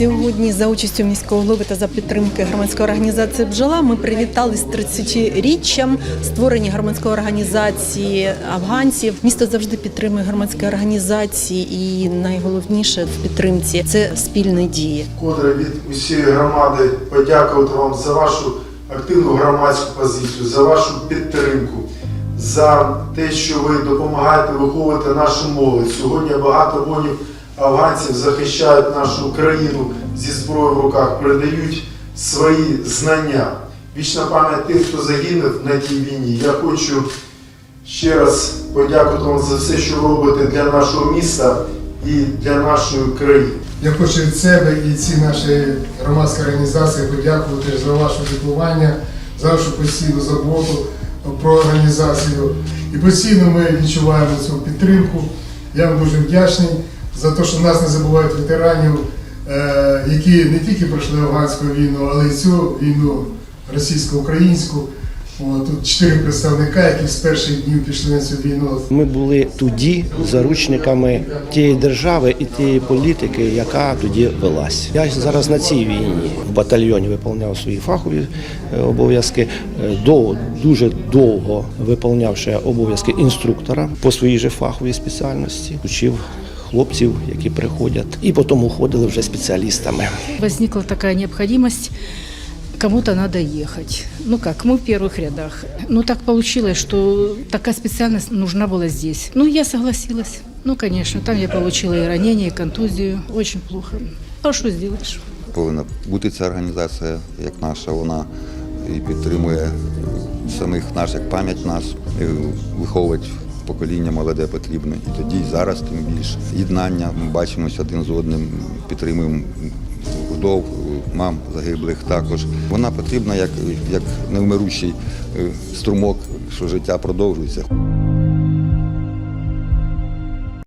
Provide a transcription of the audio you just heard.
Сьогодні за участю міського голови та за підтримки громадської організації Бджола ми привітали з 30-річчям створення громадської організації афганців. Місто завжди підтримує громадські організації, і найголовніше в підтримці це спільні дії. Котре від усієї громади подякувати вам за вашу активну громадську позицію, за вашу підтримку, за те, що ви допомагаєте виховувати нашу молодь. Сьогодні багато воїнів афганців захищають нашу країну зі зброєю в руках, передають свої знання. Вічна пам'ять тим, хто загинув на тій війні. Я хочу ще раз подякувати вам за все, що робите для нашого міста і для нашої країни. Я хочу від себе і ці наші громадські організації подякувати за ваше піклування, за вашу постійну заботу про організацію. І постійно ми відчуваємо цю підтримку. Я вам дуже вдячний за те, що нас не забувають ветеранів, е, які не тільки пройшли афганську війну, але й цю війну російсько-українську. Тут чотири представника, які з перших днів пішли на цю війну. Ми були тоді заручниками тієї держави і тієї політики, яка тоді велась. Я зараз на цій війні в батальйоні виконував свої фахові е, обов'язки. Е, Довго, дуже довго виконувши обов'язки інструктора по своїй же фаховій спеціальності, учив хлопців, які приходять, і потім уходили вже спеціалістами. Возникла такая необходимость, кому-то надо ехать. Ну как, мы в первых рядах. Ну так получилось, что такая специальность нужна была здесь. Ну я согласилась. Ну конечно, там я получила и ранение, и контузию. Очень плохо. А что сделаешь? повинна бути ця організація, як наша, вона і підтримує самих нас, як пам'ять нас, і виховувати покоління молоде потрібно. І тоді, і зараз тим більше. Єднання, ми бачимося один з одним, підтримуємо вдов, мам загиблих також. Вона потрібна як, як невмирущий е, струмок, що життя продовжується.